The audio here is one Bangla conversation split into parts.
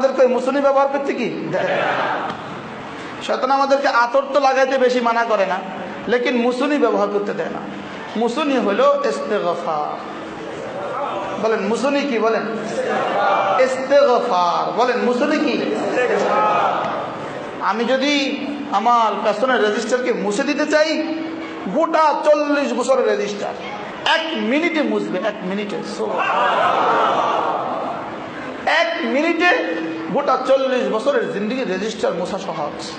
আমাদেরকে মুসুনি ব্যবহার করতে কি। শয়তান আমাদেরকে আতর তো লাগাইতে বেশি মানা করে না, লেকিন মুসুনি ব্যবহার করতে দেয় না। মুসুনি হলো ইস্তেগফার। বলেন মুসুনি কি বলেন? ইস্তেগফার। বলেন মুসুনি কি? আমি যদি আমার পেছনের রেজিস্টারকে মুছে দিতে চাই, গোটা চল্লিশ বছরের রেজিস্টার এক মিনিটে মুছবে, এক মিনিটে। এক মিনিটে গোটা চল্লিশ বছরের জিন্দিগি রেজিস্টার মোছা সহজ।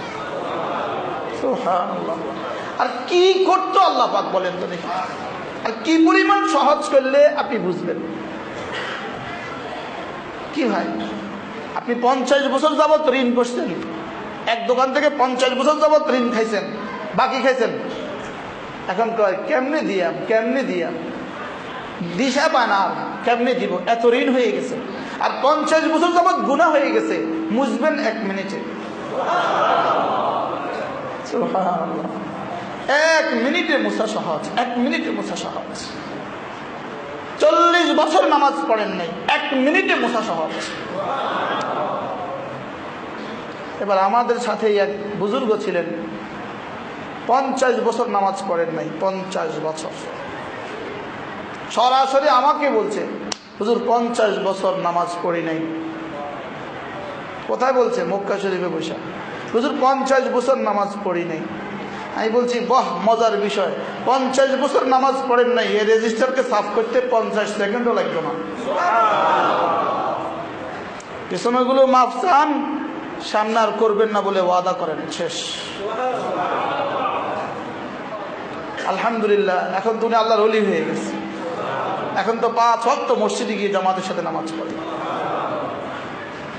আর কি করতো আল্লাহ পাক বলেন তো দেখি। আর কি পরিমাণ সহজ করলে আপনি বুঝবেন। কি ভাই, আপনি পঞ্চাশ বছর যাবত ঋণ করছেন। এক দোকান থেকে পঞ্চাশ বছর যাবত ঋণ খাইছেন। বাকি খাইছেন। এখন কয়, কেমনে দিয়াম কেমনে দিয়াম? দিশা আর কেমনে দিব? এত ঋণ হয়ে গেছে। আর পঞ্চাশ বছর যাবত গুণা হয়ে গেছে। মুসবেন এক মিনিটে। এক মিনিটে মুসা সহজ, এক মিনিটে মুসা সহজ। চল্লিশ বছর নামাজ পড়েন নাই, এক মিনিটে মুসা সহজ। এবার আমাদের সাথে এক বুজুর্গ ছিলেন। পঞ্চাশ বছর নামাজ পড়েন নাই, পঞ্চাশ বছর। সরাসরি আমাকে বলছে হুজুর, পঞ্চাশ বছর নামাজ পড়ি নাই। কোথায় বলছে? মক্কা শরীফে বসে। হুজুর, পঞ্চাশ বছর নামাজ পড়ি নাই। আমি বলছি, বাহ, মজার বিষয়। পঞ্চাশ বছর নামাজ পড়েন নাই, এই রেজিস্টারকে সাফ করতে পঞ্চাশ সেকেন্ডও লাগবে না। সময়গুলো মাফ চান, সামনে আর করবেন না বলে ওয়াদা করেন, শেষ। আলহামদুলিল্লাহ, এখন তুমি আল্লাহর অলি হয়ে গেছে। এখন তো পাঁচ ওয়াক্ত মসজিদে গিয়ে জামাতের সাথে নামাজ পড়ে।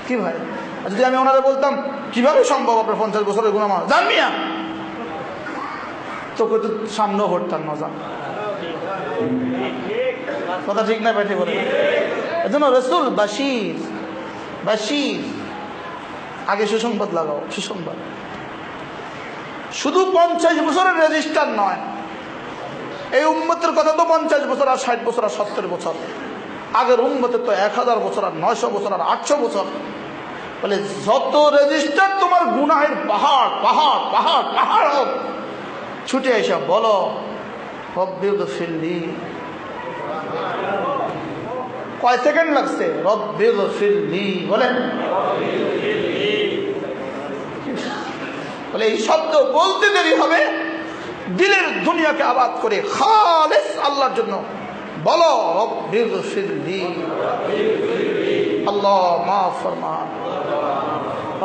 কি ভাই? যদি আমি ওনারা বলতাম, কীভাবে সম্ভব আপনার পঞ্চাশ বছরের গুণা মা জান মিয়া! তো সামনেও হরতাম না জান কথা ঠিক না বেঠে বলে। এজন্য রসুল বাসির বাসির আগে সুসংবাদ লাগাও, সুসংবাদ। শুধু পঞ্চাশ বছরের রেজিস্টার নয় এই উম্মতের কথা তো পঞ্চাশ বছর আর ষাট বছর আর সত্তর বছর। আগের উম্মতের তো এক হাজার বছর আর নয়শো বছর আর আটশো বছর। বলে, যত রেজিস্টার তোমার গুনাহের পাহাড় পাহাড় পাহাড় পাহাড় হোক, ছুটে এসে বলো কয় সেকেন্ড লাগছে? বলেন বলে, এই শব্দ বলতে দেরি হবে। দিলের দুনিয়াকে আবাদ করে খালেস আল্লাহর জন্য। বলো আল্লাহ মাফ ফরমা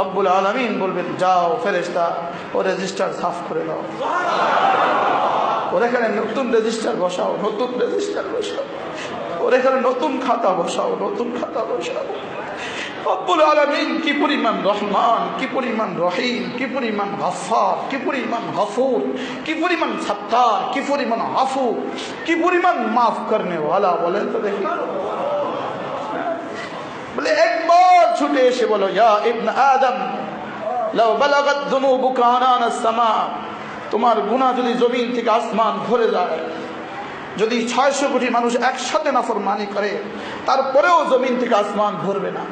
রব্বুল আলমিন বলবেন, যাও ফেরেস্তা ও রেজিস্টার সাফ করে দাও। ওর এখানে নতুন রেজিস্টার বসাও, নতুন রেজিস্টার বসাও। ওর এখানে নতুন খাতা বসাও, নতুন খাতা বসাও। রব্বুল আলমিন কি পরিমাণ রহমান, কি পরিমাণ রহিম, কি পরিমাণ গফার কি পরিমাণ গফুর, কি পরিমাণ সত্তার, কি পরিমাণ আফু কি পরিমাণ মাফ করনে বলেন তো দেখি। বলে একবার ছুটে এসে বলো, ইয়া ইবনে আদম, লাউ বালাগাত যুনুবুকা আনান আস-সামা তোমার গুনাহ যদি জমিন থেকে আসমান ভরে যায়, যদি ছয়শো কোটি মানুষ একসাথে নাফরমানি করে, তারপরেও জমিন থেকে আসমান ভরবে না।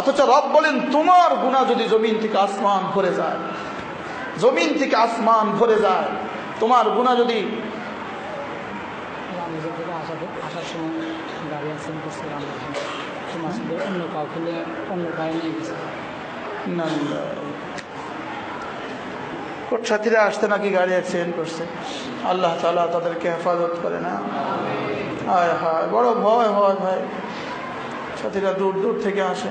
অথচ রব বলেন তোমার গুণা যদি জমিন থেকে আসমান ভরে যায় জমিন থেকে আসমান ভরে যায় তোমার গুণা যদি আসার সময় গাড়ি অ্যাক্সিডেন্ট করছিলাম অন্য নিয়ে অন্য গাড়ি নিয়ে গেছে। ওর সাথীরা আসতে নাকি গাড়ি অ্যাক্সিডেন্ট করছে? আল্লাহ তালা তাদেরকে হেফাজত করে না। হায় হায় বড় ভয় হয় ভাই। সাথীরা দূর দূর থেকে আসে।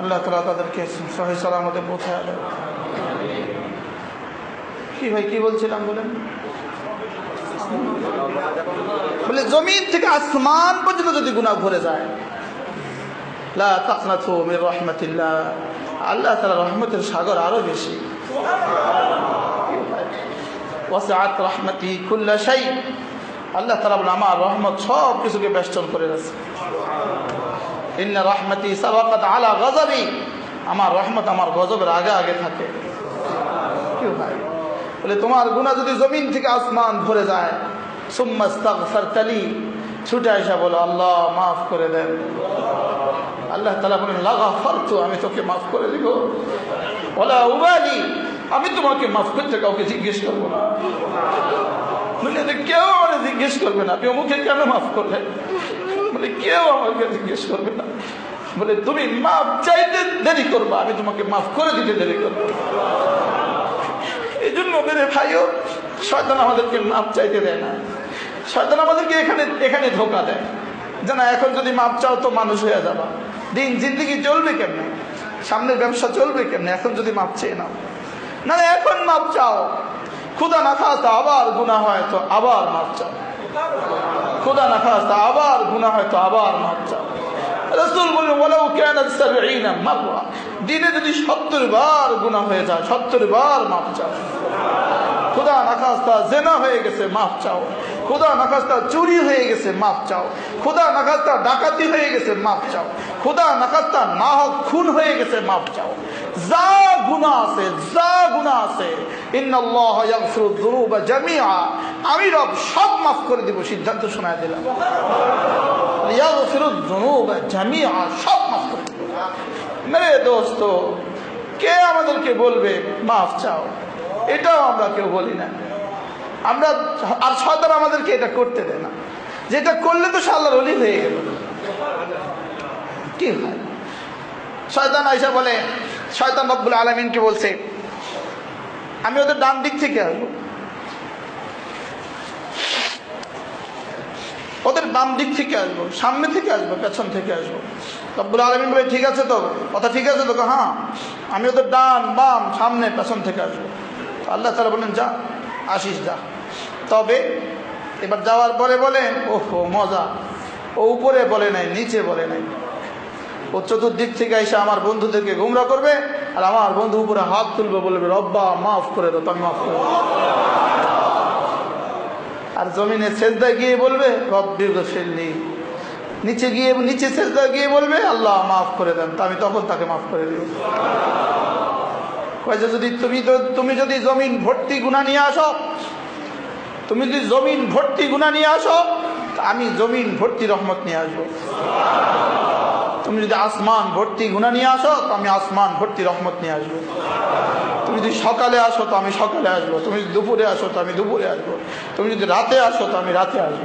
আল্লাহ তালা তাদেরকে সহি সালামতে পৌঁছায় দেয় কি ভাই, কি বলছিলাম বলেন? বলে, জমিন থেকে আসমান পর্যন্ত যদি গুণা ভরে যায় রহমাতিল্লাহ। আল্লাহ তাআলা রহমতের সাগর আরও বেশি। শাই আল্লাহ তাআলা বলেন, আমার রহমত সব কিছুকে বেষ্টন করে আছে ইন্না রহমতি সাবাকাত আলা গজবি। আমার রহমত আমার গজবের আগে আগে থাকে। কেউ বলে, তোমার গুণা যদি জমিন থেকে আসমান ভরে যায় মাফ করে দেন। আল্লাহ তালা বলেন, লাগা ফারতু, আমি তোকে মাফ করে দিব। ওলা উবালি, আমি তোমাকে মাফ করতে কাউকে জিজ্ঞেস করব না। যে কেউ আমার জিজ্ঞেস করবে না। আপনি অমুকে কেন মাফ করলেন? বলে, কেউ আমাকে জিজ্ঞেস করবে না। বলে, তুমি মাফ চাইতে দেরি করবা, আমি তোমাকে মাফ করে দিতে দেরি করব। এই জন্য মেরে ভাইও, শয়তান আমাদেরকে মাপ চাইতে দেয় না। শয়তান আমাদেরকে এখানে এখানে ধোকা দেয়। যে না, এখন যদি মাপ চাও তো মানুষ হয়ে যাবা। দিন জিন্দগি চলবে কেমনে? সামনের ব্যবসা চলবে কেমনে? এখন যদি মাপ চেয়ে নাও। না এখন মাপ চাও। খুদা না খাস্তা আবার গুণা হয়, তো আবার মাপ চাও। খুদা না খাস্তা আবার গুণা হয়, তো আবার মাপ চাও। রসুল বললেন বলেও কেন দিনে যদি সত্তর বার গুণা হয়ে যায়, সত্তর বার মাপ চাও। খুদা নাখাস্তা জেনা হয়ে গেছে, মাফ চাও। খুদা নাখাস্তা চুরি হয়ে গেছে, মাফ চাও। খুদা নাখাস্তা ডাকাতি হয়ে গেছে, মাফ চাও। খুদা নাখাস্তা না হোক খুন হয়ে গেছে, মাফ চাও। যা গুণা আছে, যা গুণা আছে। ইন্নাল্লাহ ইয়াগফিরুদ যুনুবা জামিআ। আমি রব সব মাফ করে দিব, সিদ্ধান্ত শোনায় দিলাম। ইয়াগফিরুদ যুনুবা জামিআ, সব মাফ করে দিব। মেরে দোস্ত, কে আমাদেরকে বলবে, মাফ চাও? এটাও আমরা কেউ বলি না। আমরা আর শয়তান আমাদেরকে এটা করতে দেয় না। যেটা করলে তো সাল্লার অলি হয়ে গেল। কি হয়? শয়তান আইসা বলে, শয়তান রব্বুল আলমিনকে বলছে, আমি ওদের ডান দিক থেকে আসব ওদের বাম দিক থেকে আসব, সামনে থেকে আসব, পেছন থেকে আসব। রব্বুল আলমিন বলে, ঠিক আছে তো, কথা ঠিক আছে তো? হ্যাঁ আমি ওদের ডান, বাম, সামনে, পেছন থেকে আসব। আল্লাহ তালা বলেন যা, আসিস, যা। তবে এবার যাওয়ার পরে বলে ওহো, মজা। ও উপরে বলে নাই, নিচে বলে নাই। ও চতুর্দিক থেকে এসে আমার বন্ধুদেরকে গুমরা করবে, আর আমার বন্ধু উপরে হাত তুলবে, বলবে, রব্বা, মাফ করে দাও তুমি মাফ করে আর জমিনে সেজদা গিয়ে বলবে, রব্বি ফেলনি নিচে গিয়ে, নিচে সেজদা গিয়ে বলবে, আল্লাহ মাফ করে দেন। তো আমি তখন তাকে মাফ করে দেব। কয়েছে যদি তুমি তুমি যদি জমিন ভর্তি গুণা নিয়ে আসো, তুমি যদি জমিন ভর্তি গুণা নিয়ে আসো আমি জমিন ভর্তি রহমত নিয়ে আসব। তুমি যদি আসমান ভর্তি গুণা নিয়ে আসো আমি আসমান ভর্তি রহমত নিয়ে আসব। তুমি যদি সকালে আসো তো আমি সকালে আসব। তুমি যদি দুপুরে আসো তো আমি দুপুরে আসব। তুমি যদি রাতে আসো তো আমি রাতে আসব।